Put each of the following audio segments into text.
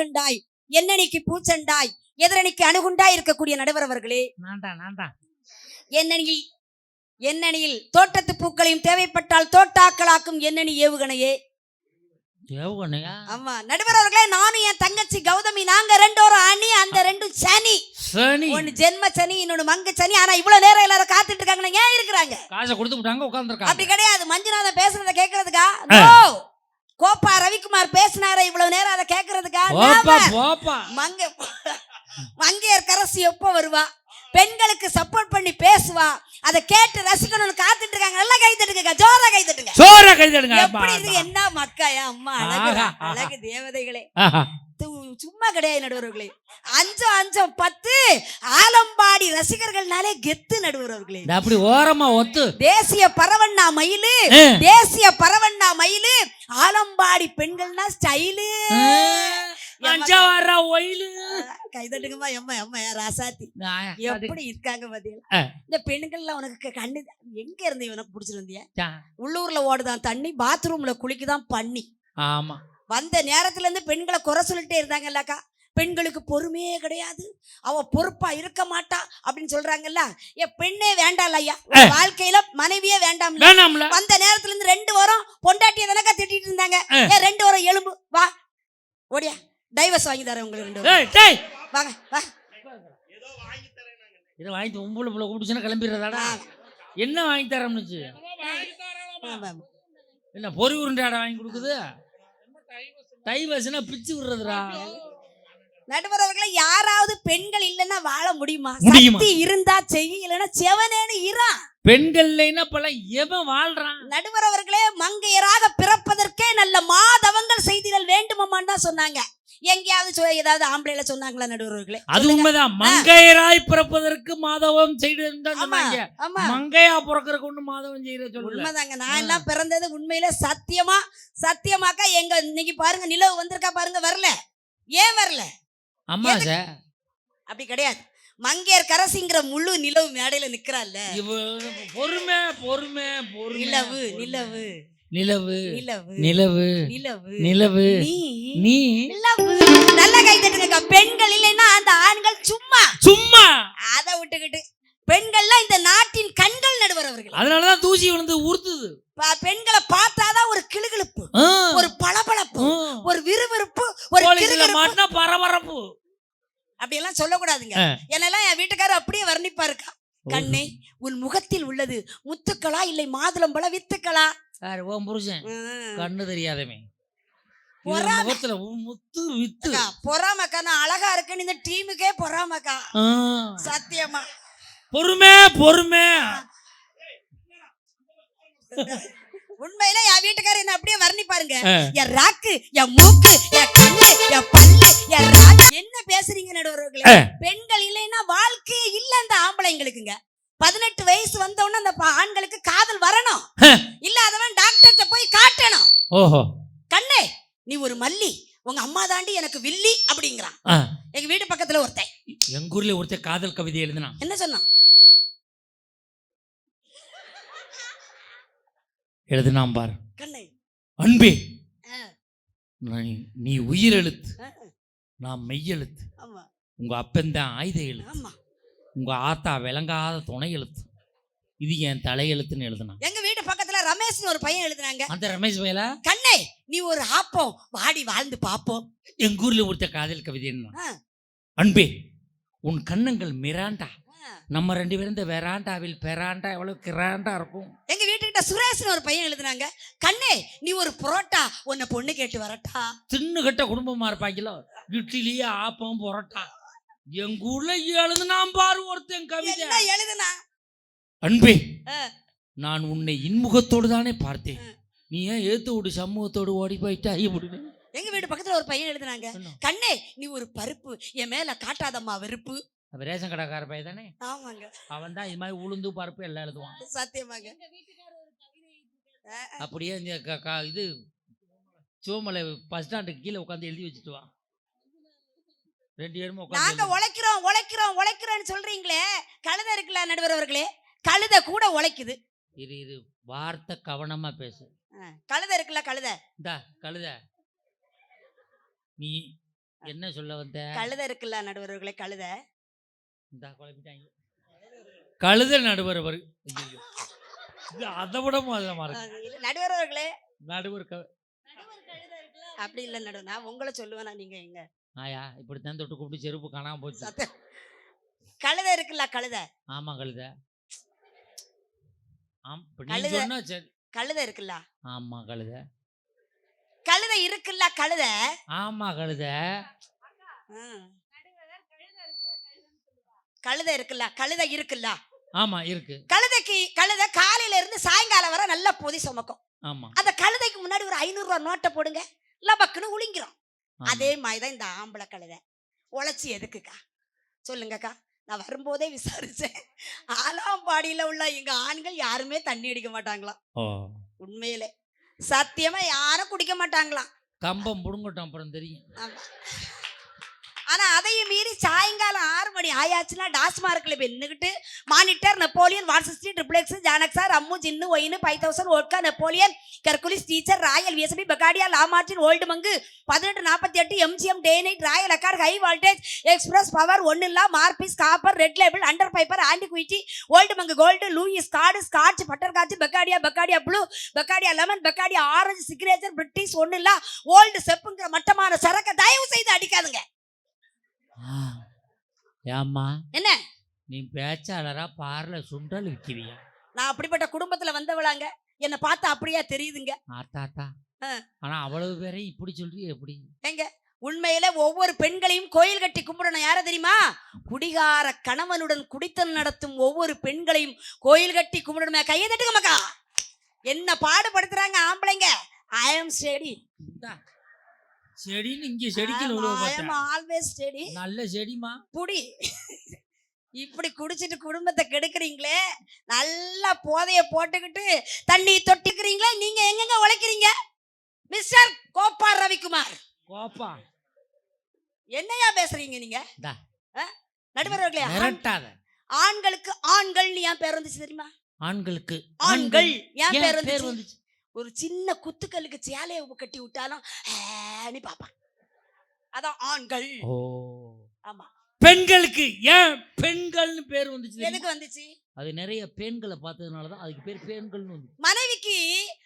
கண்டாய் என்னணிக்கு பூச்சண்டாய்? எதிரணிக்கு அணுகுண்டாய் இருக்கக்கூடிய நடுவர் அவர்களே எண்ணணியில் எண்ணணியில் தோட்டத்து பூக்களையும் தேவைப்பட்டால் தோட்டாக்களாக்கும் எண்ணணி ஏவுகணையே? தேவகனையா ஆமா. நடுவர் அவர்களே நானும் என் தங்கச்சி கௌதமி நாங்க ரெண்டோரும் அணி அந்த ரெண்டும் சனி. சனி. ஒன்னு ஜென்ம சனி இன்னொன்னு மங்க சனி. ஆனா இவ்வளவு நேரம் எல்லாரும் காத்துட்டு இருக்காங்க ஏன் இருக்கிறாங்க? காசை கொடுத்து விட்டாங்க உட்காந்துருக்காங்க அப்படி கிடையாது. மஞ்சுநாதன் பேசுறத கேக்குறதுக்கா. கோப்பா ரவிக்குமார் பேசினாரே இவ்வளவு நேரம் அதை. போப்பா மங்க மங்கையர் கரசி எப்போ வருவா? பெண்களுக்கு சப்போர்ட் பண்ணி பேசுவா? அதை கேட்டு ரசிக்கணும்னு காத்துட்டு இருக்காங்க நல்லா கை தட்டுங்க ஜோரா கை தட்டுங்க. சோற கைதடுங்க எப்படி இருக்கு? என்ன மக்காயா அம்மா அழகு. அழகு தேவதைகளே. சும்மா கிடையாது நடுவர்களே. அஞ்சம் அஞ்சம் பத்து ஆலம்பாடி ரசிகர்கள்னாலே கெத்து நடுவர்களே. அப்படி ஓரமா ஒத்து. தேசிய பரவண்ணா மயிலு. தேசிய பரவண்ணா மயிலு ஆலம்பாடி பெண்கள்னா ஸ்டைலு. மஞ்சா வர்ற ஒயிலு. கைதட்டுங்கம்மா எம்மா எம்மா ராசாத்தி. எப்படி இருக்காங்க பாத்தீங்களா. இந்த பெண்கள்லாம் உனக்கு கண்ணு எங்க இருந்து வந்தியா? சா. உள்ளூர்ல ஓடுதான் தண்ணி பாத்ரூம்ல குளிக்குதான் பண்ணி ஆமா. வந்த நேரத்துல இருந்து பெண்களை குறை சொல்லிட்டே இருந்தாங்கல்லக்கா. பெண்களுக்கு பொறுமையே கிடையாது. அவ பொறுப்பா இருக்க மாட்டா அப்படின்னு சொல்றாங்கல்ல. ஏ பெண்ணே வேண்டாம் ஐயா. வாழ்க்கையில மனைவியே வேண்டாம் வந்த நேரத்துல இருந்து ரெண்டு வாரம் பொண்டாட்டிய தானக்கா திட்டிட்டு இருந்தாங்க. ஏ. ஏ ரெண்டு வாரம் எலும்பு. வா. ஓடியா. டைவர்ஸ் வாங்கி தரேன் உங்களுக்கு ரெண்டு வாரம். டேய். டேய் வாங்க வா. இதை வாங்கி உம்புல புள்ள கூப்பிடுச்சுன்னா கிளம்பிடுறதாடா. என்ன வாங்கி தரம்னுச்சு. என்ன பொறி உருண்டையாடா வாங்கி கொடுக்குது? வசுனா பிச்சு விடுறதுடா. நடுவரவர்களை யாராவது பெண்கள் இல்லைன்னா வாழ முடியுமா? சக்தி இருந்தா செய்ய இல்லைன்னா செவனேன்னு இரா பெண்கள்ல பல எவன் வாழ்றான்? நடுவரவர்களே மங்கையராக பிறப்பதற்கே நல்ல மாதவங்கள் செய்திகள் வேண்டுமம்மான்னு தான் சொன்னாங்க. எங்கேயாவது சொ- ஏதாவது ஆம்பளைல சொன்னாங்களா நடுவரவர்களே அது உண்மைதான். மங்கையராய் பிறப்பதற்கு மாதவம் செய்து ஆமா ஆமா. மங்கையா பிறக்கறதுக்கு ஒண்ணு மாதவம் செய்யற சொல்லல உண்மைதாங்க. நான் எல்லாம் பிறந்தது உண்மையில சத்தியமா சத்தியமாக்கா எங்க இன்னைக்கு பாருங்க நிலவு வந்திருக்கா பாருங்க வரல. ஏன் வரல? அம்மா சார் அப்படி கிடையாது. மங்கையர் கரசிங்கிற முழு நிலவு மேடையில நிக்கிறாள்ல. இவ பொறுமை பொறுமை பொறுமை நிலவு பொறுமை. நிலவு. நிலவு நிலவு நிலவு நிலவு நிலவு நீ நல்ல கை தட்டுங்க பெண்கள் இல்லைன்னா அந்த ஆண்கள் சும்மா. சும்மா. அதை விட்டுக்கிட்டு. பெண்கள்லாம் இந்த நாட்டின் கண்கள் நடுவர் அவர்கள். அதனாலதான் தூசி விழுந்து உறுத்துது. ப- பெண்களை பார்த்தாதான் ஒரு கிளுகிளுப்பு ஆ. ஒரு பளபளப்பு. ஒரு விறுவிறுப்பு ஒரு மாட்டினா பரபரப்பு. அப்படியெல்லாம் சொல்லக்கூடாதுங்க. என்னெல்லாம் என் வீட்டுக்காரர் அப்படியே வர்ணிப்பாருக்கா. கண்ணே உன் முகத்தில் உள்ளது முத்துக்களா இல்லை மாதுளம்பழ வித்துக்களா? யாரு உன் புருஷன். கண்ணு பொறாம. முகத்துல முத்து வித்து பொறாமக்கா நான் அழகா இருக்கேன்னு இந்த டீமுக்கே பொறாமக்கா. சத்தியமா பொறுமை பொறுமை உண்மையில என் வீட்டுக்காரர் என்ன அப்படியே வர்ணிப்பாருங்க ஆ. என் ராக்கு என் மூக்கு என் கண்ணு என் பல்லு என் ராக்கு என்ன பேசுறீங்க நடுவர்களே. பெண்கள் இல்லைன்னா வாழ்க்கையே இல்ல அந்த ஆம்பளைங்களுக்குங்க பதினெட்டு வயசு வந்த உடனே அந்த ஆண்களுக்கு காதல் வரணும். ஆ. இல்ல அதவன் டாக்டர்கிட்ட போய் காட்டணும். ஓஹோ. கண்ணே நீ ஒரு மல்லி. உங்க அம்மா தாண்டி எனக்கு வில்லி அப்படிங்கிறான். எங்க வீட்டு பக்கத்துல ஒருத்தன். எங்க ஊர்ல ஒருத்தர் காதல் கவிதை எழுதினான். என்ன சொன்னான்? எழுதினான் பார். கண்ணே. அன்பே. நீ- உயிர் எழுத்து நான் மெய்யெழுத்து. உங்க அப்பந்தான் ஆயுத எழுத்து. ஆமா உங்க ஆத்தா விளங்காத துணை எழுத்து. இது என் தலையெழுத்துன்னு எழுதினான் எங்க வீட்டு பக்கத்துல ரமேஷ்னு ஒரு பையன் எழுதுனாங்க. அந்த ரமேஷ் வேலா கண்ணே நீ ஒரு ஆப்பம் வாடி வாழ்ந்து பாப்போம். எங்க ஊர்ல ஒருத்தர் காதல் கவிதை என்ன. அன்பே உன் கண்ணங்கள் மிராண்டா. நம்ம ரெண்டு பேரும் இந்த வெராண்டாவில் பெராண்டா எவ்வளவு கிராண்டா இருக்கும். எங்க வீட்டுக்கிட்ட சுரேஷ்னு ஒரு பையன் எழுதுனாங்க. கண்ணே நீ ஒரு புரோட்டா உன்னை பொண்ணு கேட்டு வரட்டா. தின்னு கட்ட குடும்பமா இருப்பாங்களோ? இட்லி ஆப்பம் புரோட்டா. எங்க ஊர்ல எழுதுனான் பாரு ஒருத்தன் கவிதை. என்ன எழுதுனா? அன்பே. நான் உன்னை இன்முகத்தோடு தானே பார்த்தேன். நீ ஏன் ஏத்து விடு சமூகத்தோடு ஓடி போயிட்டா? இப்படி எங்க வீட்டு பக்கத்துல ஒரு பையன் எழுதுனாங்க? கண்ணே நீ ஒரு பருப்பு என் மேல காட்டாதம்மா வெறுப்பு. அப்ப ரேஷன் கடைக்கார பையன் தானே? ஆமாங்க. அவன் தான் இது மாதிரி உளுந்து பருப்பு எல்லாம் எழுதுவான். சத்தியமாங்க. அப்படியே இது சிவமலை பஸ் ஸ்டாண்டுக்கு கீழே உட்காந்து எழுதி வச்சுட்டு வா. ரெண்டு பேருமே நாங்க உழைக்கிறோம் உழைக்கிறோம் உழைக்கிறோம்னு சொல்றீங்களே? கழுதை இருக்குல்ல நடுவர் அவர்களே? கழுதை கூட உழைக்குது. இரு இரு வார்த்தை கவனமா பேசு. கழுதை இருக்குல்ல கழுதை? இந்தா கழுத. நீ என்ன சொல்ல வந்த? கழுதை இருக்குல்ல நடுவர்களே கழுதை? இந்த குழப்பிட்டாங்க. கழுத நடுவர் அவர் அதை விட நடுவர்களே நடுவர் அப்படி இல்ல நடுவர். நான் உங்களை சொல்லுவேனா நீங்க எங்க? ஆயா இப்படித்தான் தொட்டு கூப்பிட்டு செருப்பு காணாம போச்சு. கழுதை இருக்குல்ல கழுதை? ஆமா கழுத. கழுதை. இருக்குல்ல? ஆமா கழுத. கழுதை இருக்குல்ல கழுதை? ஆமா கழுத. கழுதை இருக்குல்ல கழுதை இருக்குல்ல? ஆமா இருக்கு. கழுதைக்கு கழுதை காலையில இருந்து சாயங்காலம் வரை நல்ல பொதி சுமக்கும். ஆமா. அந்த கழுதைக்கு முன்னாடி ஒரு ஐநூறு ரூபாய் நோட்டை போடுங்க. லபக்குன்னு உளிங்கிறோம் அதே மாதிரிதான் இந்த ஆம்பளை கழுதை. உழைச்சி எதுக்குக்கா? சொல்லுங்கக்கா. நான் வரும்போதே விசாரிச்சேன். ஆலாம்பாடியில உள்ள எங்க ஆண்கள் யாருமே தண்ணி அடிக்க மாட்டாங்களாம். உண்மையிலே. சத்தியமா யாரும் குடிக்க மாட்டாங்களாம். கம்பம் புடுங்கட்டும் அப்புறம் தெரியும். ஆனால் அதையும் மீறி சாயங்காலம் ஆறு மணி ஆயாச்சுன்னா டாஸ்மார்க்கில் போய் நின்றுக்கிட்டு மானிட்டர் நெப்போலியன் வாட்ஸ்டி ட்ரிப்ளெக்ஸ் ஜானக்ஸார் Ammu gin wine five thousand vodka Napoleon Hercules teacher royal VSP Bacardi Lamartine old monk பதினெட்டு நாற்பத்தி எட்டு எம்ஜிஎம் டே நைட் ராயல் அக்கார் ஹை வால்டேஜ் எக்ஸ்பிரஸ் பவர் ஒன்று இல்லா Morpheus copper red label under piper antiquity old monk gold Louis card scotch butter காட்சி Bacardi Bacardi blue Bacardi lemon Bacardi orange signature British ஒன்னு old செப்புங்கிற மட்டமான சரக்கை தயவு செய்து அடிக்காதுங்க. ஏம்மா? என்ன? நீ பேச்சாளரா பார்ல சுண்டல் விற்கிறியா நான் அப்படிப்பட்ட குடும்பத்துல வந்தவளாங்க. என்னை பார்த்தா அப்படியா தெரியுதுங்க. ஆத்தாத்தா. ஆனா அவ்வளவு பேரையும் இப்படி சொல்றீ எப்படி? ஏங்க உண்மையில ஒவ்வொரு பெண்களையும் கோயில் கட்டி கும்பிடணும். யார தெரியுமா? குடிகார கணவனுடன் குடித்தல் நடத்தும் ஒவ்வொரு பெண்களையும் கோயில் கட்டி கும்பிடணுமே. கையை தட்டுங்க மக்கா. என்ன பாடுபடுத்துறாங்க ஆம்பளைங்க. I am steady. செடின்னு இங்க செடிக்கு பார்த்தேன். ஆல்வேஸ் ஸ்டெடி நல்ல செடிமா புடி. இப்படி குடிச்சிட்டு குடும்பத்தை கெடுக்குறீங்களே? நல்லா போதைய போட்டுக்கிட்டு தண்ணி தொட்டிக்கிறீங்களே? நீங்க எங்கெங்க உழைக்கிறீங்க? மிஸ்டர் கோபால் ரவிக்குமார். கோப்பா என்னையா பேசுறீங்க நீங்க? நடுவர்களே மிரட்டாத. ஆண்களுக்கு ஆண்கள்னு ஏன் பேர் வந்துச்சு தெரியுமா? ஆண்களுக்கு ஆண்கள் ஏன் பேர் வந்துச்சு? ஒரு சின்ன குத்துக்கல்லுக்கு சேலையை கட்டி விட்டாலும் நீ பாப்பான் அதான் ஆண்கள். ஓ. ஆமா. பெண்களுக்கு ஏன் பெண்கள்னு பேர் வந்துச்சு? எதுக்கு வந்துச்சு? அது நிறைய பெண்களை பார்த்ததுனால தான் அதுக்கு பேர் பெண்கள்னு வந்து மனைவிக்கு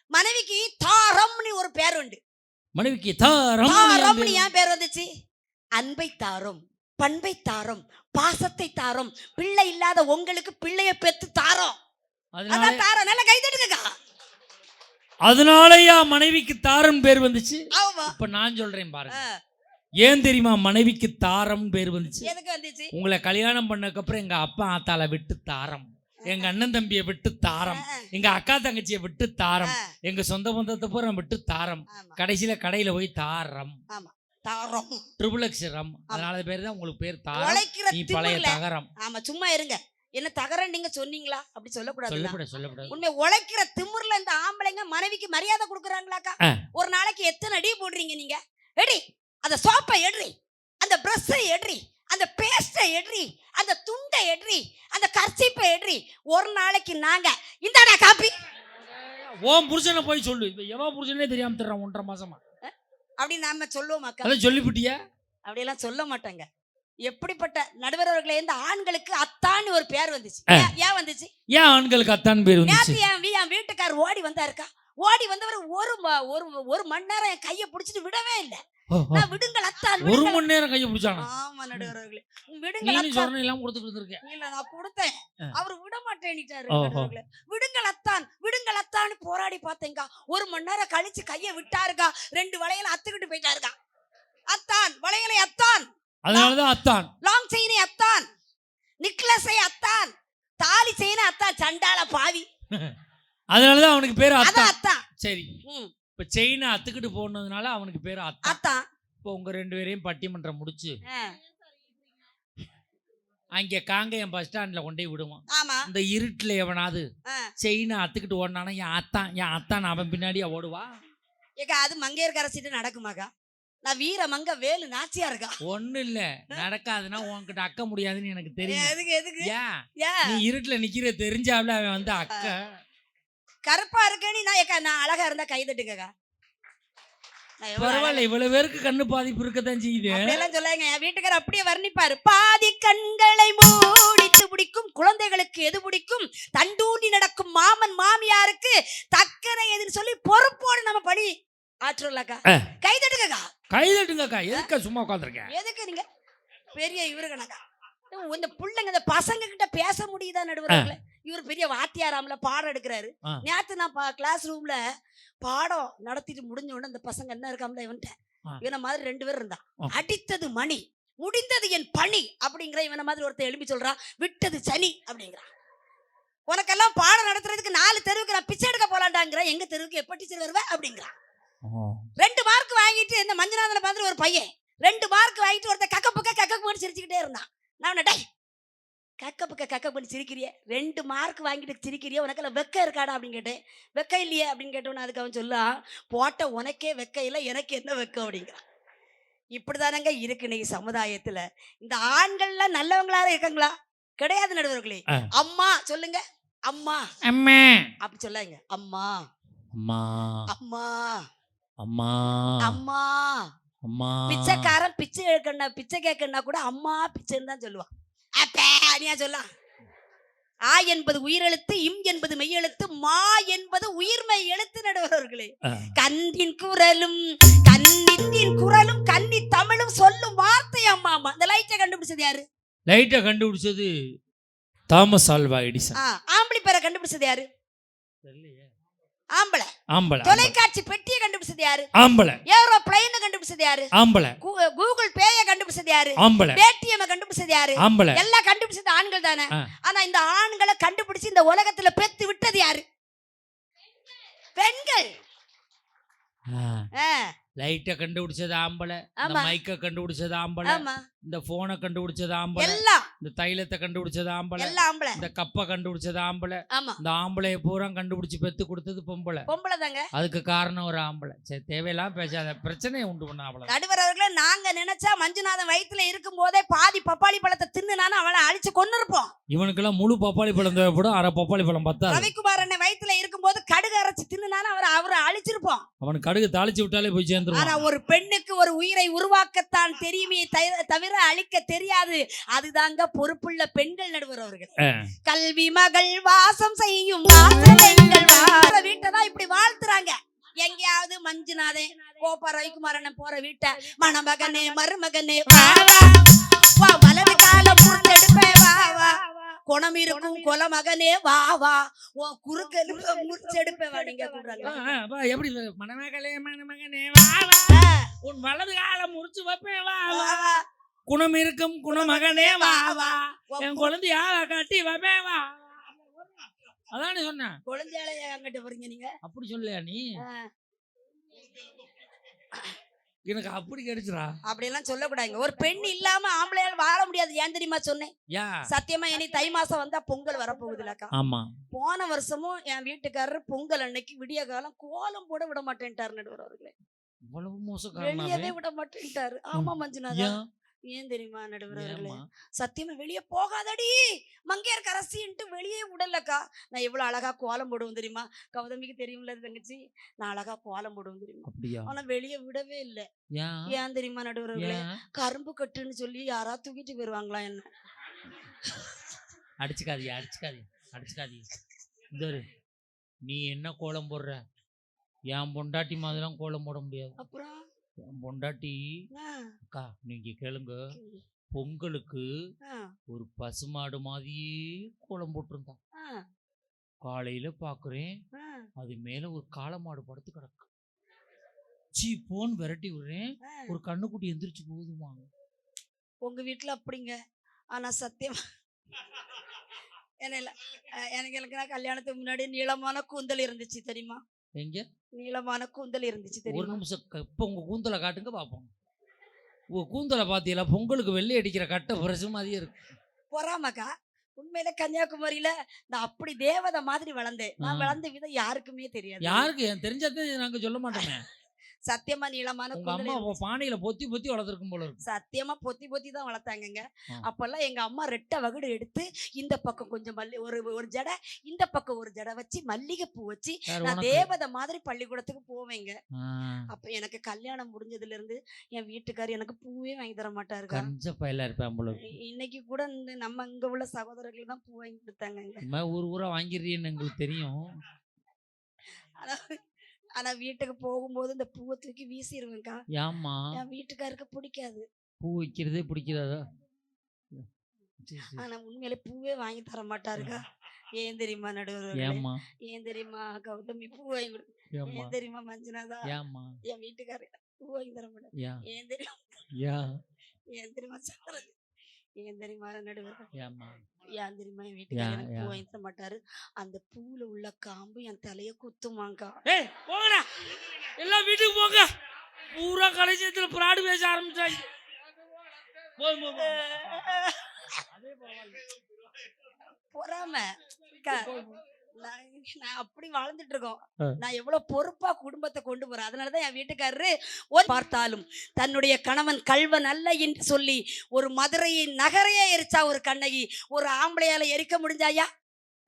மனைவிக்கு தாரம்னு ஒரு பேர் உண்டு. மனைவிக்கு தாரம் தாரம்னு ஏன் பேர் வந்துச்சு? அன்பை தாரும் பண்பை தாரும் பாசத்தை தாரும் பிள்ளை இல்லாத உங்களுக்கு பிள்ளைய பெத்து தாரோம். அதான் தாரம். நல்லா கை அதனாலயா மனைவிக்கு தாரம் பேர் வந்துச்சு? இப்ப நான் சொல்றேன் பாருங்க. ஏன் தெரியுமா? மனைவிக்கு தாரம் பேர் வந்துச்சு. உங்களை கல்யாணம் பண்ணதுக்கு அப்புறம் எங்க அப்பா ஆத்தால விட்டு தாரம். எங்க அண்ணன் தம்பியை விட்டு தாரம். எங்க அக்கா தங்கச்சியை விட்டு தாரம். எங்க சொந்த பந்தத்தை பூரா விட்டு தாரம். கடைசியில கடையில போய் தாரம். தாரம். Triple rum. அதனால பேர் தான். உங்களுக்கு பேர் தாரம். நீ பழைய தகரம். ஆமா சும்மா இருங்க. என்ன தகரம் நீங்க சொன்னீங்களா? அப்படி சொல்லக்கூடாது உண்மை உழைக்கிற திமிர்ல இந்த ஆம்பளைங்க மனைவிக்கு மரியாதை கொடுக்குறாங்களாக்கா. ஒரு நாளைக்கு எத்தனை அடி போடுறீங்க நீங்க? எடி அந்த சோப்பை எடுறி அந்த பிரஷ்ஷை எடுறி அந்த பேஸ்டை எடுறி அந்த துண்டை எடுறி அந்த கர்ச்சிப்பை எடுறி ஒரு நாளைக்கு நாங்க இந்தாடா காப்பி. ஓம் புருஷனை போய் சொல்லு. இப்ப எவன் புருஷனே தெரியாம தர்றான் ஒன்றரை மாசமா? அப்படி நாம சொல்லுவோம் அதான் சொல்லிவிட்டியா அப்படியெல்லாம் சொல்ல மாட்டாங்க. எப்படிப்பட்ட நடுவர்களே இந்த ஆண்களுக்கு அத்தான்னு ஒரு பேர் வந்துச்சு. ஏன் வந்துச்சு? ஏன் ஆண்களுக்கு அத்தான் பேர் வந்துச்சு? என் வீட்டுக்கார் ஓடி வந்தாருக்கா? ஓடி வந்தவர் ஒரு ஒரு ஒரு மணி நேரம் என் கையை பிடிச்சிட்டு விடவே இல்லை. நான் விடுங்கள் அத்தான் ஒரு விடுங்கள். மணி நேரம் கையை பிடிச்சானா? ஆமா நடுவர்களே விடுங்கள் நீனு அத்தான். சொரணம் எல்லாம் கொடுத்துட்டு இருந்திருக்கேன் இல்ல நான் கொடுத்தேன். அவர் விட. நடுவர்களே. விடுங்கள் அத்தான் விடுங்கள் அத்தான்னு போராடி பார்த்தேங்க ஒரு மணி நேரம் கழிச்சு கையை விட்டாருக்கா? ரெண்டு வளையல அத்துக்கிட்டு போயிட்டாருக்கா. அத்தான் வளையலை அத்தான். அதனாலதான் அத்தான். லாங் செயினை அத்தான். நிக்லஸை அத்தான். தாலி செயினை அத்தான். சண்டால பாவி அதனாலதான் அவனுக்கு பேர் அத்தான். அத்தான். சரி. இப்ப செயினை அத்துக்கிட்டு போனதுனால அவனுக்கு பேர் அத்தான். அத்தான். இப்போ உங்க ரெண்டு பேரையும் பட்டிமன்றம் முடிச்சு. அங்க காங்கேயம் பஸ் ஸ்டாண்ட்ல கொண்டு விடுவான். இந்த இருட்டுல எவனாவது. செயினை அத்துக்கிட்டு ஓடினானா என் அத்தான்? என் அத்தான்? அவன் பின்னாடியே ஓடுவா? ஏக்கா அது மங்கையர் கரைச்சிட்டு நடக்குமாக்கா? நான் வீர மங்க வேலு நாச்சியா இருக்கா? ஒண்ணு இல்ல நடக்காதுன்னா உன்கிட்ட அக்க முடியாதுன்னு எனக்கு தெரியும். எதுக்கு எதுக்கு? ஏன் ஏன் நீ இருட்டுல நிக்கிற தெரிஞ்சாவில அவன் வந்து அக்க. கருப்பா இருக்கேன்னு நான் ஏக்கா நான் அழகா இருந்தா கை எவ்வளவு பரவாயில்ல இவ்வளவு பேருக்கு கண்ணு பாதிப்பு இருக்கத்தான் செய்யுது. அப்படியெல்லாம் சொல்லாங்க என் வீட்டுக்காரர் அப்படியே வர்ணிப்பாரு. பாதி கண்களை மூடித்து பிடிக்கும். குழந்தைகளுக்கு எது பிடிக்கும்? தண்டூண்டி நடக்கும் மாமன் மாமியாருக்கு தக்கனை எதுன்னு சொல்லி பொறுப்போடு நம்ம பணி ஆற்றுலாக்கா. கை தட்டுக்கக்கா கை தட்டுங்கக்கா. எதுக்கா சும்மா உட்காந்துருக்கேன் எதுக்கு நீங்க? பெரிய இவரு கணக்கா இந்த புள்ளைங்க இந்த பசங்க கிட்ட பேச முடியுதா நடுவர்களே? இவர் பெரிய வாத்தியாராம்ல பாடம் எடுக்கிறாரு. நேத்து நான் கிளாஸ் ரூம்ல பாடம் நடத்திட்டு முடிஞ்ச உடனே அந்த பசங்க என்ன இருக்காம்ல இவன்ட்ட. இவன மாதிரி ரெண்டு பேர் இருந்தான். அடித்தது மணி முடிந்தது என் பணி அப்படிங்கிற இவன மாதிரி ஒருத்தன் எழுப்பி சொல்றான் விட்டது சனி அப்படிங்கிறான். உனக்கெல்லாம் பாடம் நடத்துறதுக்கு நாலு தெருவுக்கு நான் பிச்சை எடுக்க போலாண்டாங்கிறேன் எங்க தெருவுக்கு எப்ப டீச்சர் வருவேன் அப்படிங்கிறான். ரெண்டு மார்க் வாங்கிட்டு இந்த மஞ்சுநாதனை பார்த்துட்டு ஒரு பையன். ரெண்டு மார்க் வாங்கிட்டு ஒருத்தன் கக்க பக்க கக்க பண்ணி சிரிச்சுக்கிட்டே இருந்தான். நான் டேய் கக்க பக்க கக்க பண்ணி சிரிக்கிறிய? ரெண்டு மார்க் வாங்கிட்டு சிரிக்கிறிய? உனக்கெல்லாம் வெக்க இருக்காடா அப்படின்னு கேட்டேன். வெக்க இல்லையே அப்படின்னு கேட்டோன்னு அதுக்கு அவன் சொல்லான் போட்ட உனக்கே வெக்க இல்லை எனக்கு என்ன வெக்கம்? அப்படிங்கிறான். இப்படிதானங்க இருக்கு இன்னைக்கு சமுதாயத்துல. இந்த ஆண்கள்லாம் நல்லவங்களா இருக்காங்களா? கிடையாது நடுவர்களே. அம்மா சொல்லுங்க. அம்மா. அம்மா. அப்படி சொல்லாங்க அம்மா. அம்மா. அம்மா. அம்மா அம்மா. அம்மா. பிச்சைக்காரன் பிச்சை எடுக்கணும்னா பிச்சை கேட்கணும்னா கூட அம்மா பிச்சைன்னு தான் சொல்லுவான். அப்பே அனியா சொல்லலாம் ஆ என்பது உயிரெழுத்து இம் என்பது மெய்யெழுத்து மா என்பது உயிர்மெய் எழுத்து நடுவர்களே. கன்னின் குரலும் கன்னித்தின் குரலும் கன்னி தமிழும் சொல்லும் வார்த்தை அம்மா அம்மா. இந்த லைட்டை கண்டுபிடிச்சது யாரு? லைட்டை கண்டுபிடிச்சது தாமஸ் ஆல்வா எடிசன். ஆ, ஆம்பளை பேரை கண்டுபிடிச்சது யாரு? ஆம்பளை. ஆம்பளை தொலைக்காட்சி பெட்டியை கண்டுபிடிச்சது யாரு? ஆம்பளை. ஏரோ பிளைனை கண்டுபிடிச்சது யாரு? ஆம்பளை. கூகுள் பேயை கண்டுபிடிச்சது யாரு? ஆம்பளை. பேடிஎம் கண்டுபிடிச்சது யாரு? ஆம்பளை. எல்லாம் கண்டுபிடிச்சது ஆண்கள் தானே. ஆனா இந்த ஆண்களை கண்டுபிடிச்சு இந்த உலகத்துல பெத்து விட்டது யாரு? பெண்கள். லைட்டை கண்டுபிடிச்சது ஆம்பளை. மைக்கை கண்டுபிடிச்சது ஆம்பளை. ஆமா. இந்த போனை கண்டுபிடிச்சது ஆம்பளை. எல்லாம். இந்த தைலத்தை கண்டுபிடிச்சது ஆம்பளை. எல்லாம் ஆம்பளை. இந்த கப்பை கண்டுபிடிச்சது ஆம்பளை. ஆமா. இந்த ஆம்பளைய பூரா கண்டுபிடிச்சு பெத்து கொடுத்தது பொம்பளை. பொம்பளை தாங்க. அதுக்கு காரணம் ஒரு ஆம்பளை. சரி தேவையெல்லாம் பேசாத. பிரச்சனையை உண்டு பண்ண ஆம்பளை நடுவர் அவர்களே நாங்க நினைச்சா மஞ்சுநாதன் வயித்துல இருக்கும் போதே பாதி பப்பாளி பழத்தை தின்னுனாலும் அவனை அழிச்சு கொண்டு இருப்போம் இவனுக்கெல்லாம் முழு பப்பாளி பழம் தேவைப்படும். அரை பப்பாளி பழம் பத்தாது. ரவிக்குமார் அண்ணன் வயித்துல இருக்கும்போது கடுகு அரைச்சு தின்னுனாலும் அவரை அவரை அழிச்சிருப்போம். அவனுக்கு கடுகு தாளிச்சு விட்டாலே போய் ஆனா சேர்ந்துருவான் ஒரு பெண்ணுக்கு ஒரு உயிரை உருவாக்கத்தான் தெரியுமே தை- தவிர அழிக்க தெரியாது. அதுதாங்க பொறுப்புள்ள பெண்கள் நடுவர் அவர்கள். கல்வி மகள் வாசம் செய்யும் வாசனைகள் வாழ வீட்டை தான் இப்படி வாழ்த்துறாங்க. எங்கேயாவது மஞ்சுநாதன் கோப்பா ரவிக்குமாரன் போற வீட்டை. மணமகனே மருமகனே வா வா. வா வலது காலம் முறிச்செடுப்பே வா வா. குணம் இருக்கும் கொல மகனே வா வா. உன் குறுக்க முறிச்செடுப்பே வா நீங்க எப்படி மணமகளே மணமகனே வா வா. உன் வலது காலம் முறிச்சு வைப்பே வா வா. குணம் இருக்கும் குணமகனே வா வா. என் குழந்தையா கட்டி வைப்பே வா. அதானே சொன்னேன். குழந்தையால அங்கிட்ட போறீங்க நீங்க? அப்படி சொல்லலையா நீ. எனக்கு அப்படி கிடைச்சுடா. அப்படியெல்லாம் சொல்லக்கூடாதுங்க. ஒரு பெண் இல்லாம ஆம்பளையால் வாழ முடியாது. ஏன் தெரியுமா சொன்னேன்? சத்தியமா இனி தை மாசம் வந்தா பொங்கல் வரப்போகுதுலக்கா. ஆமா. போன வருஷமும் என் வீட்டுக்காரர் பொங்கல் அன்னைக்கு விடிய காலம் கோலம் போட விட மாட்டேன்ட்டாரு நடுவர் அவர்களே. இவ்வளவு வெளியவே மோசக்காரனாவே விட மாட்டேன்ட்டாரு. ஆமா மஞ்சுநாதா. ஏன் தெரியுமா நடுவர்? சத்தியமா வெளியே போகாதடி! மங்கையர் கரசின்ட்டு வெளியே விடலக்கா. நான் எவ்வளவு அழகா கோலம் போடுவேன் தெரியுமா? கௌதமிக்கு தெரியும்ல தங்கச்சி? நான் அழகா கோலம் போடுவேன் தெரியுமா? ஆனா வெளியே விடவே இல்லை. ஏன்? தெரியுமா நடுவர் அவர்களே ஏன்? கரும்பு கட்டுன்னு சொல்லி யாரா தூக்கிட்டு போயிருவாங்களா என்ன? அடிச்சுக்காதீ அடிச்சுக்காதீ அடிச்சுக்காதீ. இந்த. நீ என்ன கோலம் போடுற? என் பொண்டாட்டி மாதிரிலாம் கோலம் போட முடியாது. அப்புறம்? என் பொண்டாட்டி அக்கா நீங்க கேளுங்க. பொங்கலுக்கு ஒரு பசுமாடு மாதிரியே கோலம் போட்டிருந்தான் காலையில பாக்குறேன். அது மேல ஒரு காளமாடு படுத்து கிடக்கு. சீ போன் விரட்டி விடுறேன். ஒரு கண்ணுக்குட்டி எந்திரிச்சு போகுதுமா உங்க வீட்டுல அப்படிங்க. ஆனா சத்தியமா எனக்கு எனக்கு நான் கல்யாணத்துக்கு முன்னாடி நீளமான கூந்தல் இருந்துச்சு தெரியுமா? எங்க? நீளமான கூந்தல் இருந்துச்சு ஒரு தெரியுமா நிமிஷம். க- இப்ப உங்க கூந்தலை காட்டுங்க பாப்போம். உங்க கூந்தலை பாத்தீங்களா? பொங்கலுக்கு வெள்ளை அடிக்கிற கட்டை பிரசு மாதிரியே இருக்கு. பொறாமக்கா உண்மையில கன்னியாகுமரியில நான் அப்படி தேவதை மாதிரி வளர்ந்தேன். நான். வளர்ந்த விதம் யாருக்குமே தெரியாது. யாருக்கு? தெரிஞ்சாதான் நாங்க சொல்ல மாட்டோமே. சத்தியமா நீளமான அம்மா பானையில பொத்தி பொத்தி வளர்த்துருக்கும் போல இருக்கு. சத்தியமா பொத்தி பொத்தி தான் வளர்த்தாங்கங்க. அப்பெல்லாம் எங்க அம்மா ரெட்டை வகுடு எடுத்து இந்த பக்கம் கொஞ்சம் மல்லி ஒரு ஒரு ஜடை இந்த பக்கம் ஒரு ஜடை வச்சு மல்லிகை பூ வச்சு நான் தேவதை மாதிரி பள்ளிக்கூடத்துக்கு போவேங்க. அப்ப எனக்கு கல்யாணம் முடிஞ்சதுல இருந்து என் வீட்டுக்காரர் எனக்கு பூவே வாங்கி தர மாட்டாருக்கா. கஞ்ச பயில இருப்பேன் இன்னைக்கு கூட இந்த நம்ம இங்க உள்ள சகோதரர்கள் தான் பூ வாங்கி கொடுத்தாங்க ஊர் ஊரா வாங்கிடுறீன்னு எங்களுக்கு தெரியும். ஆனா வீட்டுக்கு போகும்போது இந்த பூவை தூக்கி வீசிடுவேன்க்கா ஏம்மா? என் வீட்டுக்காருக்கு பிடிக்காது. பூ வைக்கிறதே சரி. ஆனா உண்மையிலே பூவே வாங்கி தர மாட்டாருக்கா. ஏன் தெரியுமா நடுவர் ஏம்மா? ஏன் தெரியுமா? கௌதமி பூ வாங்கி கொடு ஏன் தெரியுமா மஞ்சுநாதா? ஏம்மா? என் வீட்டுக்காரர் பூ வாங்கி தர மாட்டார். ஏன் தெரியும்? ஏன் தெரியுமா? சக்கரது ஏன் தெரியுமா நடுவர்? ஏன் தெரியுமா என் வீட்டுக்காரர் பூ? வாங்கி தர மாட்டாரு. அந்த பூவுல உள்ள காம்பு என் தலைய குத்துமாங்கா. ஏய் போங்கடா. எல்லாம் வீட்டுக்கு போங்க. பூரா கடைசியத்துல பிராடு பேச போதும், போதும், பரவாயில்ல. பொறாம. நான் அப்படி வாழ்ந்துட்டு இருக்கோம். நான் எவ்வளவு பொறுப்பா குடும்பத்தை கொண்டு போறேன் அதனாலதான் என் வீட்டுக்காரரு ஒரு பார்த்தாலும் தன்னுடைய கணவன் கல்வன் அல்ல என்று சொல்லி ஒரு மதுரையின் நகரையே எரிச்சா ஒரு கண்ணகி ஒரு ஆம்பளையால எரிக்க முடிஞ்சாயா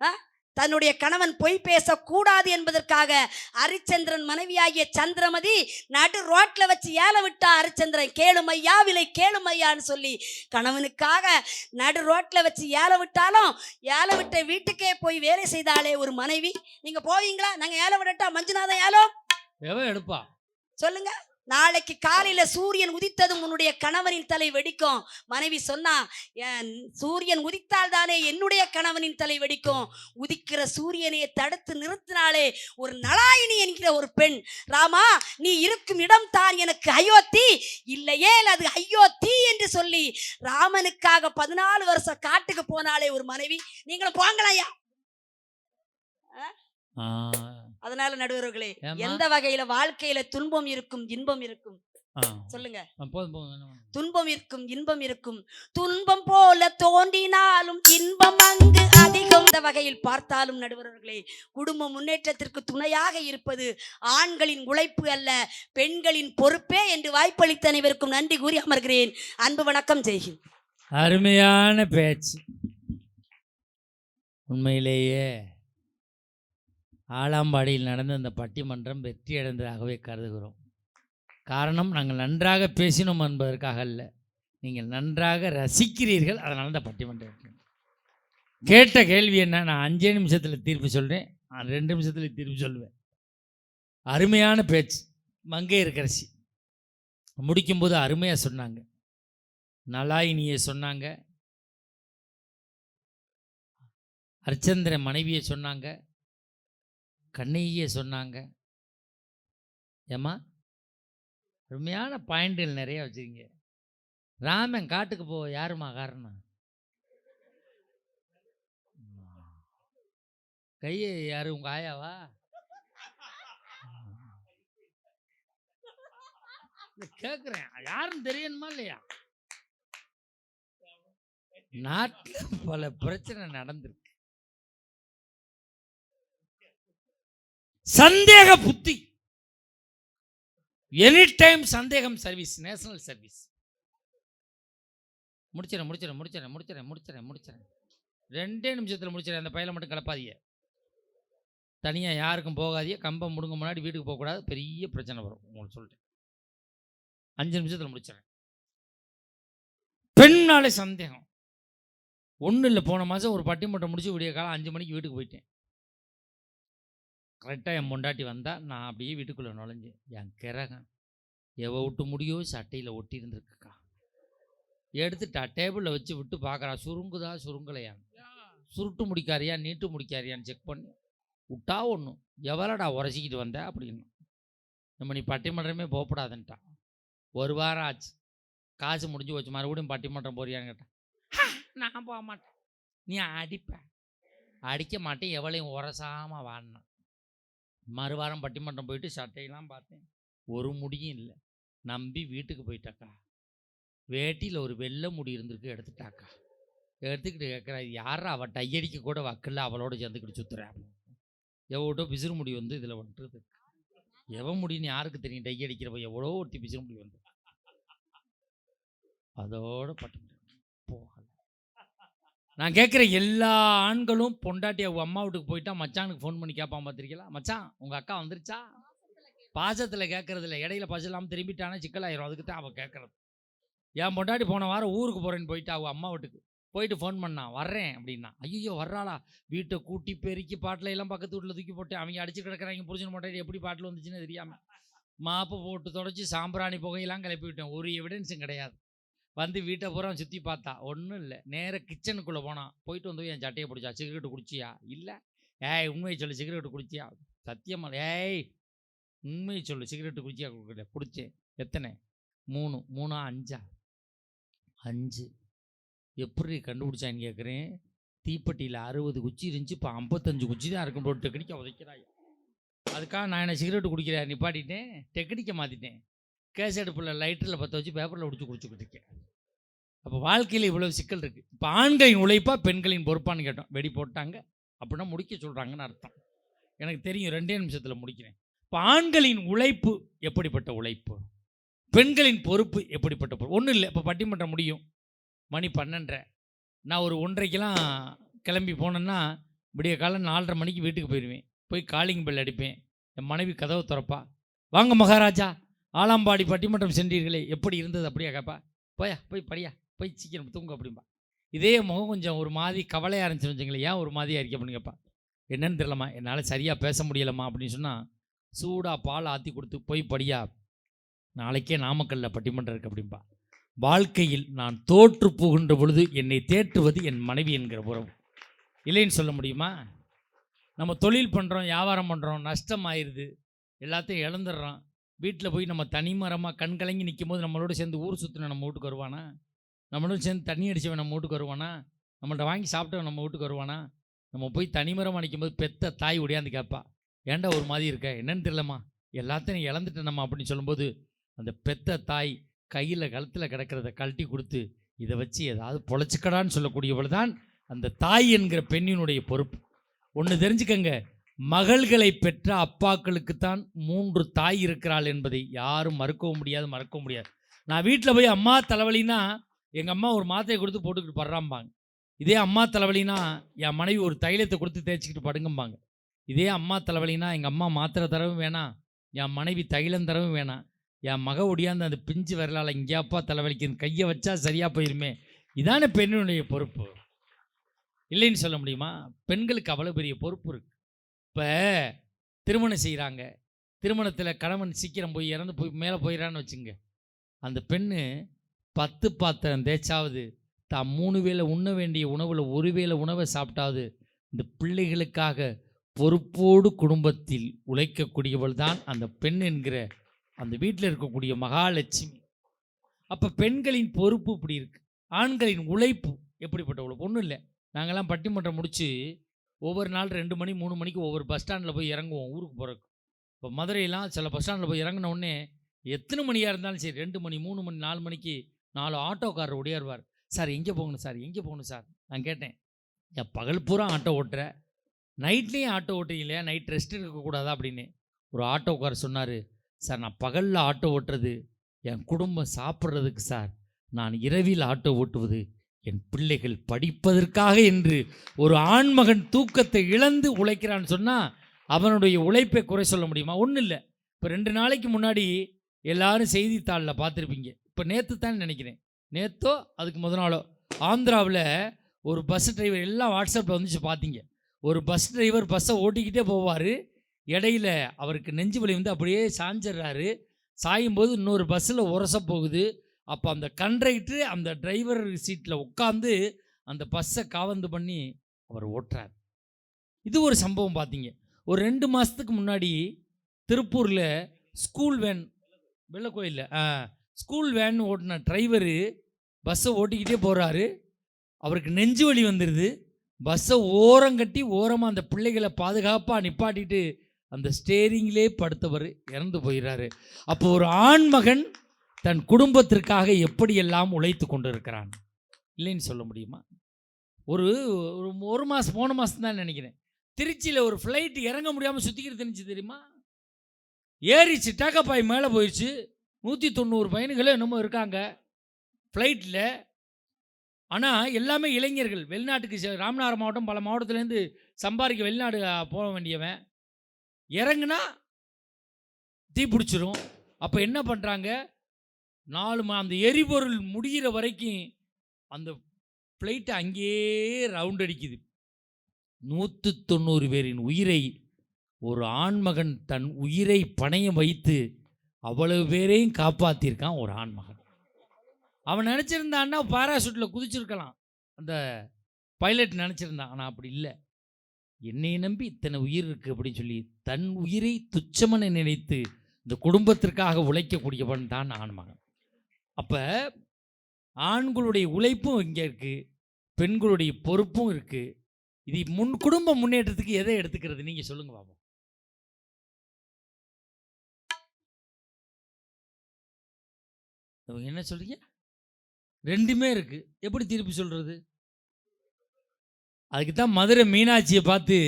ஆ? தன்னுடைய கணவன் பொய் பேசக்கூடாது என்பதற்காக ஹரிச்சந்திரன் மனைவியாகிய சந்திரமதி நடு ரோட்ல வச்சு ஏல விட்டா ஹரிச்சந்திரன் கேளுமையா விலை கேளுமையான்னு சொல்லி கணவனுக்காக நடு ரோட்ல வச்சு ஏல விட்டாலும் ஏல விட்ட வீட்டுக்கே போய் வேலை செய்தாலே ஒரு மனைவி. நீங்க போவீங்களா? நாங்க ஏல விடட்டா? மஞ்சுநாதன் ஏலம்? எவன் எடுப்பா? சொல்லுங்க. நாளைக்கு காலையில சூரியன் உதித்ததும் உன்னுடைய கணவனின் தலை வெடிக்கும். மனைவி சொன்னா "என் சூரியன் உதித்தால் தானே என்னுடைய கணவனின் தலை வெடிக்கும். உதிக்கிற சூரியனை தடுத்து நிறுத்தினாலே ஒரு நலாயினி என்கிற ஒரு பெண். ராமா நீ இருக்கும் இடம் தான் எனக்கு அயோத்தி. இல்லையே அது ஐயோ தீ என்று சொல்லி ராமனுக்காக பதினாலு வருஷம் காட்டுக்கு போனாலே ஒரு மனைவி. நீங்களும் போங்களையா ஆ, அதனால நடுவர்களே? எந்த வகையில வாழ்க்கையில துன்பம் இருக்கும் இன்பம் இருக்கும். சொல்லுங்க? துன்பம் இருக்கும் இன்பம் இருக்கும். துன்பம் போல தோன்றினாலும் இன்பம் அங்கு அதிகம். இந்த வகையில் பார்த்தாலும் நடுவர்களே குடும்ப முன்னேற்றத்திற்கு துணையாக இருப்பது ஆண்களின் உழைப்பு அல்ல பெண்களின் பொறுப்பே என்று வாய்ப்பளித்த அனைவருக்கும் நன்றி கூறி அமர்கிறேன். அன்பு வணக்கம் ஜெய்ஹிந்த் அருமையான பேச்சு. உண்மையிலேயே ஆலாம்பாடியில் நடந்த அந்த பட்டிமன்றம் வெற்றி அடைந்ததாகவே கருதுகிறோம். காரணம் நாங்கள் நன்றாக பேசினோம் என்பதற்காக அல்ல. நீங்கள் நன்றாக ரசிக்கிறீர்கள் அதனால் இந்த பட்டிமன்றம் கேட்ட கேள்வி என்ன நான் அஞ்சே நிமிஷத்தில் தீர்ப்பு சொல்கிறேன் நான் ரெண்டு நிமிஷத்தில் தீர்ப்பு சொல்லுவேன். அருமையான பேச்சு மங்கை இருக்கரசி. முடிக்கும்போது அருமையாக சொன்னாங்க. நலாயினியை சொன்னாங்க. அர்ச்சந்திர மனைவியை சொன்னாங்க. கண்ணையே சொன்னாங்க. ஏம்மா? அருமையான பாயிண்ட்கள் நிறைய வச்சுருங்க ராமன் காட்டுக்கு போ யாருமா காரணம்? கையை யாரு உங்கள் ஆயாவா? கேட்குறேன் யாருன்னு தெரியணுமா இல்லையா? நாட்டில் பல பிரச்சனை நடந்திருக்கு. சந்தேக புத்தி. எனி டைம் சந்தேகம் சர்வீஸ் நேஷனல் சர்வீஸ் முடிச்சிடறேன் முடிச்சிடறேன் முடிச்சிடறேன் முடிச்சிடறேன் முடிச்சிடறேன் முடிச்சிடறேன் ரெண்டே நிமிஷத்தில் முடிச்சிடறேன் அந்த பையில மட்டும் கிளப்பாதிய தனியாக யாருக்கும் போகாதிய கம்பம் முடுங்க முன்னாடி வீட்டுக்கு போகக்கூடாது பெரிய பிரச்சனை வரும். உங்களுக்கு சொல்லிட்டேன். அஞ்சு நிமிஷத்தில் முடிச்சிடறேன் பெண்ணாலே சந்தேகம். ஒன்றும் இல்லை. போன மாதம் ஒரு பட்டிமன்றம் முடிச்சு விடிய காலம் அஞ்சு மணிக்கு வீட்டுக்கு போயிட்டேன். கரெக்டாக என் பொண்டாட்டி வந்தா நான் அப்படியே வீட்டுக்குள்ளே நுழைஞ்சேன் என் கிரகம் எவ விட்டு முடியோ சட்டையில் ஒட்டி இருந்திருக்குக்கா எடுத்துட்டா டேபிளில் வச்சு விட்டு பார்க்குறா சுருங்குதா சுருங்கலையான்னு சுருட்டு முடிக்காரியா நீட்டு முடிக்காரியான்னு செக் பண்ணி விட்டா ஒன்றும் எவ்வளோடா உரசிக்கிட்டு வந்த? அப்படின்னு. நம்ம நீ பட்டிமன்றமே போகப்படாதுன்ட்டான் ஒரு வாரம் ஆச்சு காசு முடிஞ்சு போச்சு மறுபடியும் பட்டிமன்றம் போறியான்னு கேட்டேன் "ஹா, நான் போக மாட்டேன். நீ அடிப்ப. அடிக்க மாட்டேன் எவளையும் உரசாம வாடினான் மறுவாரம் பட்டிமன்றம் போயிட்டு சட்டையெல்லாம் பார்த்தேன். ஒரு முடியும் இல்லை. நம்பி வீட்டுக்கு போயிட்டாக்கா. வேட்டியில் ஒரு வெள்ளை முடி இருந்திருக்கு எடுத்துட்டாக்கா. எடுத்துக்கிட்டு கேட்குறா யாரா அவள் டையடிக்க கூட வக்கல்ல அவளோட சேர்ந்துக்கிட்டு சுற்றுறா எவ்வளோ விசிறு முடி வந்து இதில் வந்துருது எவன் முடியும்னு யாருக்கு தெரியும்? டை அடிக்கிறப்ப எவ்வளோ ஒருத்தி பிச்சு முடி வந்து. அதோட பட்டு போ நான் கேட்குற எல்லா ஆண்களும் பொண்டாட்டி அவங்க அம்மா வீட்டுக்கு போயிட்டா மச்சானுக்கு ஃபோன் பண்ணி கேட்பான் பார்த்துருக்கீங்களா? மச்சான் உங்கள் அக்கா வந்துருச்சா? பாசத்தில் கேட்கறது இல்லை இடையில பசு இல்லாமல் திரும்பிட்டானே சிக்கலாயிரும். அதுக்கு தான் அவள் கேட்குறது. என் பொண்டாட்டி போன வாரம் ஊருக்கு போகிறேன்னு போயிட்டா அவள் அம்மா வீட்டுக்கு. போயிட்டு ஃபோன் பண்ணான் வர்றேன் அப்படின்னா. ஐயோ வர்றாளா? வீட்டை கூட்டி பெருக்கி பாட்டில் எல்லாம் பக்கத்து வீட்டில் தூக்கி போட்டு அவங்க அடிச்சு கிடக்குறாங்க புரிஞ்சு மாட்டாடி எப்படி பாட்டில் வந்துச்சுன்னு தெரியாமல் மாப்பு போட்டு தொடச்சி சாம்பிராணி புகையெல்லாம் கிளப்பி விட்டேன். ஒரு எவிடன்ஸும் கிடையாது. வந்து வீட்டை பூரா சுற்றி பார்த்தா ஒன்றும் இல்லை. நேராக கிச்சனுக்குள்ளே போனான் போயிட்டு வந்து என் சட்டையை பிடிச்சா சிகரெட்டு குடிச்சியா? இல்லை. ஏய் உண்மையை சொல்லு சிகரெட்டு குடிச்சியா? சத்தியமா ஏய் உண்மையை சொல்லு சிகரெட்டு குடிச்சியா? கொடுக்கல. குடித்தேன் எத்தனை? மூணு. மூணா அஞ்சா? அஞ்சு. எப்படி கண்டுபிடிச்சான்னு கேட்குறேன் தீப்பெட்டியில் அறுபது குச்சி இருந்துச்சு இப்போ ஐம்பத்தஞ்சு குச்சி தான் இருக்கும் டெக்னிக்கை உதைக்கிறாய்? அதுக்காக நான் என்ன சிகரெட்டு குடிக்கிறேன் நிப்பாட்டிட்டேன். டெக்னிக்கை மாற்றிட்டேன் கேஸ் அடுப்பில் லைட்டரில் பற்ற வச்சு பேப்பரில் உடிச்சு குடிச்சுக்கிட்டு இருக்கேன். அப்போ வாழ்க்கையில் இவ்வளோ சிக்கல் இருக்குது இப்போ ஆண்களின் உழைப்பா பெண்களின் பொறுப்பான்னு கேட்டோம். வெடி போட்டாங்க. அப்படின்னா முடிக்க சொல்கிறாங்கன்னு அர்த்தம். எனக்கு தெரியும் ரெண்டே நிமிஷத்தில் முடிக்கிறேன். இப்போ ஆண்களின் உழைப்பு எப்படிப்பட்ட உழைப்பு? பெண்களின் பொறுப்பு எப்படிப்பட்ட பொறுப்பு? ஒன்றும் இல்லை. இப்போ பட்டிமன்றம் முடியும். மணி பன்னெண்டரை. நான் ஒரு ஒன்றைக்கெலாம் கிளம்பி போனேன்னா விடிய காலம் நாலரை மணிக்கு வீட்டுக்கு போயிடுவேன் போய் காலிங் பெல் அடிப்பேன். என் மனைவி கதவை திறப்பா. வாங்க மகாராஜா ஆலாம்பாடி பட்டிமன்றம் சென்றீர்களே எப்படி இருந்தது அப்படியா கேப்பா? போயா போய் படியா போய் சீக்கிரம் தூங்க அப்படிம்பா. இதே முகம் கொஞ்சம் ஒரு மாதிரி கவலையாக இருந்துச்சுன்னு வச்சுங்களேன். ஏன் ஒரு மாதிரியாக இருக்க அப்படின்னு கேட்பா என்னன்னு தெரியலம்மா என்னால் சரியாக பேச முடியலம்மா அப்படின்னு சொன்னால் சூடாக பால் ஆற்றி கொடுத்து போய் படியா நாளைக்கே நாமக்கல்ல பட்டிமன்றம் இருக்கு அப்படிம்பா. வாழ்க்கையில் நான் தோற்று போகின்ற பொழுது என்னை தேற்றுவது என் மனைவி என்கிற உறவு. இல்லைன்னு சொல்ல முடியுமா? நம்ம தொழில் பண்ணுறோம் வியாபாரம் பண்ணுறோம் நஷ்டம் ஆயிடுது எல்லாத்தையும் இழந்துடுறோம். வீட்டில் போய் நம்ம தனிமரமாக கண் கலங்கி நிற்கும் போது நம்மளோட சேர்ந்து ஊர் சுற்றின நம்ம வீட்டுக்கு வருவானா? நம்மளோட சேர்ந்து தண்ணி அடித்தவன் நம்ம வீட்டுக்கு வருவானா? நம்மள்ட்ட வாங்கி சாப்பிட்டவன் நம்ம வீட்டுக்கு வருவானா? நம்ம போய் தனிமரமாக நிற்கும் போது பெத்த தாய் ஒடியாந்து கேட்பா ஏன்டா ஒரு மாதிரி இருக்க? என்னன்னு தெரியலம்மா. எல்லாத்தையும் நீ நம்ம அப்படின்னு சொல்லும்போது அந்த பெத்த தாய் கையில் கழுத்தில் கிடக்கிறத கழட்டி கொடுத்து இதை வச்சு ஏதாவது பொழைச்சிக்கடான்னு சொல்லக்கூடியவள் தான் அந்த தாய் என்கிற பெண்ணினுடைய பொறுப்பு. ஒன்று தெரிஞ்சுக்கங்க. மகள்களை பெற்ற அப்பாக்களுக்குத்தான் மூன்று தாய் இருக்கிறாள் என்பதை யாரும் மறுக்கவும் முடியாது மறக்கவும் முடியாது. நான் வீட்டில் போய் அம்மா தலைவலின்னா எங்கள் அம்மா ஒரு மாத்திரையை கொடுத்து போட்டுக்கிட்டு படுறாம்பாங்க. இதே அம்மா தலைவலினா என் மனைவி ஒரு தைலத்தை கொடுத்து தேய்ச்சிக்கிட்டு படுங்கம்பாங்க. இதே அம்மா தலைவலினா எங்கள் அம்மா மாத்திரை தரவும் வேணாம் என் மனைவி தைலம் தரவும் வேணாம் என் மக ஒடியாந்து அந்த பிஞ்சு வரலால் எங்கேயாப்பா தலைவலிக்குது கையை வச்சா சரியாக போயிருமே. இதானே பெண்ணுடைய பொறுப்பு. இல்லைன்னு சொல்ல முடியுமா? பெண்களுக்கு அவ்வளோ பெரிய பொறுப்பு இருக்குது இப்போ திருமணம் செய்கிறாங்க திருமணத்தில் கணவன் சீக்கிரம் போய் இறந்து போய் மேலே போயிடறான்னு வச்சுங்க. அந்த பெண்ணு பத்து பாத்திரம் தேய்ச்சாவது தான் மூணு வேளை உண்ண வேண்டிய உணவில் ஒரு வேளை உணவை சாப்பிட்டாவது இந்த பிள்ளைகளுக்காக பொறுப்போடு குடும்பத்தில் உழைக்கக்கூடியவள் தான் அந்த பெண் என்கிற அந்த வீட்டில் இருக்கக்கூடிய மகாலட்சுமி. அப்போ பெண்களின் பொறுப்பு இப்படி இருக்கு. ஆண்களின் உழைப்பு எப்படிப்பட்ட உழைப்பு ஒன்றும் இல்லை. நாங்கள்லாம் பட்டிமன்றம் முடித்து ஒவ்வொரு நாள் ரெண்டு மணி மூணு மணிக்கு ஒவ்வொரு பஸ் ஸ்டாண்டில் போய் இறங்குவோம் ஊருக்கு போகிறக்கு இப்போ மதுரையெல்லாம் சில பஸ் ஸ்டாண்டில் போய் இறங்கின உடனே எத்தனை மணியாக இருந்தாலும் சரி ரெண்டு மணி மூணு மணி நாலு மணிக்கு நாலு ஆட்டோக்காரர் ஒடியாருவார் சார் எங்கே போகணும் சார்? எங்கே போகணும் சார்? நான் கேட்டேன். என் பகல் பூரா ஆட்டோ ஓட்டுற? நைட்லேயும் ஆட்டோ ஓட்டுறீங்க இல்லையா? நைட் ரெஸ்ட் இருக்கக்கூடாதா அப்படின்னு ஒரு ஆட்டோக்காரர் சொன்னார். சார் நான் பகலில் ஆட்டோ ஓட்டுறது என் குடும்பம் சாப்பிட்றதுக்கு சார். நான் இரவில் ஆட்டோ ஓட்டுவது என் பிள்ளைகள் படிப்பதற்காக என்று ஒரு ஆண்மகன் தூக்கத்தை இழந்து உழைக்கிறான்னு சொன்னால் அவனுடைய உழைப்பை குறை சொல்ல முடியுமா? ஒன்றும் இல்லை. இப்போ ரெண்டு நாளைக்கு முன்னாடி எல்லாரும் செய்தித்தாளில் பார்த்துருப்பீங்க. இப்போ நேற்று தான் நினைக்கிறேன். நேத்தோ அதுக்கு முத நாளோ ஆந்திராவில் ஒரு பஸ் டிரைவர் எல்லாம் வாட்ஸ்அப்பில் வந்துச்சு பார்த்தீங்க ஒரு பஸ் டிரைவர் பஸ்ஸை ஓட்டிக்கிட்டே போவார். இடையில அவருக்கு நெஞ்சு வலி வந்து அப்படியே சாஞ்சிடுறாரு சாயும் போது இன்னொரு பஸ்ஸில் உரச போகுது. அப்போ அந்த கண்ட்ரைக்டர் அந்த டிரைவர் சீட்டில் உட்காந்து அந்த பஸ்ஸை காவந்து பண்ணி அவர் ஓட்டுறார். இது ஒரு சம்பவம் பார்த்தீங்க ஒரு ரெண்டு மாதத்துக்கு முன்னாடி திருப்பூரில் ஸ்கூல் வேன் வெள்ளக்கோயிலில் ஸ்கூல் வேன் ஓட்டின டிரைவரு பஸ்ஸை ஓட்டிக்கிட்டே போகிறாரு அவருக்கு நெஞ்சு வலி வந்துடுது பஸ்ஸை ஓரம் கட்டி ஓரமாக அந்த பிள்ளைகளை பாதுகாப்பாக நிப்பாட்டிட்டு அந்த ஸ்டேரிங்லே படுத்தவர் இறந்து போயிடுறாரு அப்போ ஒரு ஆண்மகன் தன் குடும்பத்திற்காக எப்படியெல்லாம் உழைத்து கொண்டு இருக்கிறான் இல்லைன்னு சொல்ல முடியுமா? ஒரு ஒரு மாதம் போன மாதம் தான் நினைக்கிறேன். திருச்சியில் ஒரு ஃப்ளைட் இறங்க முடியாமல் சுற்றிக்கிட்டு தெரிஞ்சு தெரியுமா? ஏறிச்சு டேக்கப்பாய் மேலே போயிடுச்சு. நூற்றி தொண்ணூறு பயணிகளும் என்னமோ இருக்காங்க ஃப்ளைட்டில் ஆனால் எல்லாமே இளைஞர்கள். வெளிநாட்டுக்கு ராமநாதர் மாவட்டம் பல மாவட்டத்துலேருந்து சம்பாதிக்க வெளிநாடு போக வேண்டியவன். இறங்குனா தீ பிடிச்சிரும். அப்போ என்ன பண்ணுறாங்க நாலு மா அந்த எரிபொருள் முடிகிற வரைக்கும் அந்த ஃப்ளைட்டு அங்கேயே ரவுண்ட் அடிக்குது. நூற்று தொண்ணூறு பேரின் உயிரை ஒரு ஆண்மகன் தன் உயிரை பணையம் வைத்து அவ்வளவு பேரையும் காப்பாற்றியிருக்கான் ஒரு ஆண்மகன். அவன் நினச்சிருந்தான்னா பாராசூட்டில் குதிச்சிருக்கலாம். அந்த பைலட் நினச்சிருந்தான் ஆனால் அப்படி இல்லை. என்னை நம்பி இத்தனை உயிர் இருக்குது அப்படின்னு சொல்லி தன் உயிரை துச்சமென நினைத்து இந்த குடும்பத்திற்காக உழைக்கக்கூடியவன் தான் ஆண்மகன். அப்போ ஆண்களுடைய உழைப்பும் இங்கே இருக்குது பெண்களுடைய பொறுப்பும் இருக்குது இது முன் குடும்ப முன்னேற்றத்துக்கு எதை எடுத்துக்கிறது? நீங்கள் சொல்லுங்கள் பாப்போம் என்ன சொல்கிறீங்க ரெண்டுமே இருக்குது எப்படி திருப்பி சொல்கிறது அதுக்கு தான் மதுரை மீனாட்சியை பார்த்து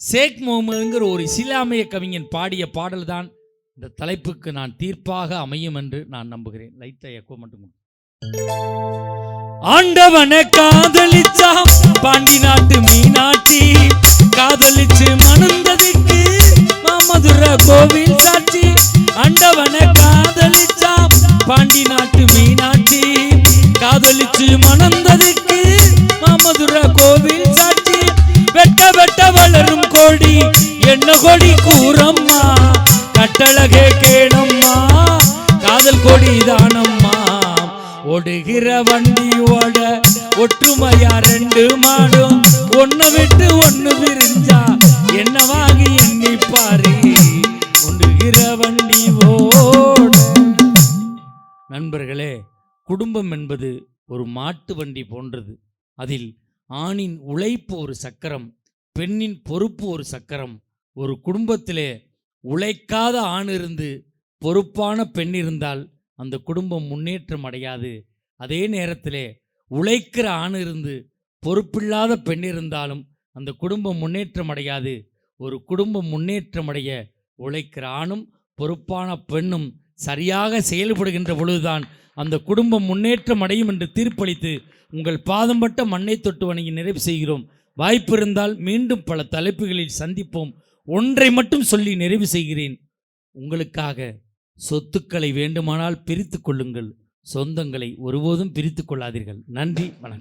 ஷேக் முகமதுங்கிற ஒரு இஸ்லாமிய கவிஞன் பாடிய பாடல் தான் இந்த தலைப்புக்கு நான் தீர்ப்பாக அமையும் என்று நான் நம்புகிறேன். லைட்டா எக்கோ மட்டும் ஆண்டவனை காதலிச்சா பாண்டி நாட்டு மீனாட்சி. காதலிச்சு மணந்ததுக்கு மாமதுர கோவில் சாட்சி. ஆண்டவனை காதலிச்சா பாண்டி நாட்டு மீனாட்சி. காதலிச்சு மணந்ததுக்கு மாமதுர கோவில் சாட்சி. வெட்ட வெட்ட வளரும் கோடி என்ன கொடி கூறம்மா. கட்டழகே கேணம்மா காதல் கொடி தானம்மா. ஓடுகிற வண்டி ஓட ஒற்றுமையா ரெண்டு மாடும் ஒன்ன விட்டு ஒன்னு பிரிஞ்சா என்னவாகி எண்ணி பாரு. ஒடுகிற வண்டி ஓட. நண்பர்களே குடும்பம் என்பது ஒரு மாட்டு வண்டி போன்றது. அதில் ஆணின் உழைப்பு ஒரு சக்கரம் பெண்ணின் பொறுப்பு ஒரு சக்கரம். ஒரு குடும்பத்திலே உழைக்காத ஆண் இருந்து பொறுப்பான பெண் இருந்தால் அந்த குடும்பம் முன்னேற்றம் அடையாது. அதே நேரத்தில் உழைக்கிற ஆண் இருந்து பொறுப்பில்லாத பெண் இருந்தாலும் அந்த குடும்பம் முன்னேற்றம் அடையாது. ஒரு குடும்பம் முன்னேற்றம் அடைய உழைக்கிற ஆணும் பொறுப்பான பெண்ணும் சரியாக செயல்படுகின்ற பொழுதுதான் அந்த குடும்பம் முன்னேற்றம் அடையும் என்று தீர்ப்பளித்து உங்கள் பாதம்பட்ட மண்ணை தொட்டு வணங்கி நிறைவு செய்கிறோம். வாய்ப்பு இருந்தால் மீண்டும் பல தலைப்புகளில் சந்திப்போம். ஒன்றை மட்டும் சொல்லி நிறைவு செய்கிறேன். உங்களுக்காக சொத்துக்களை வேண்டுமானால் பிரித்து கொள்ளுங்கள். சொந்தங்களை ஒருபோதும் பிரித்து கொள்ளாதீர்கள். நன்றி வணக்கம்.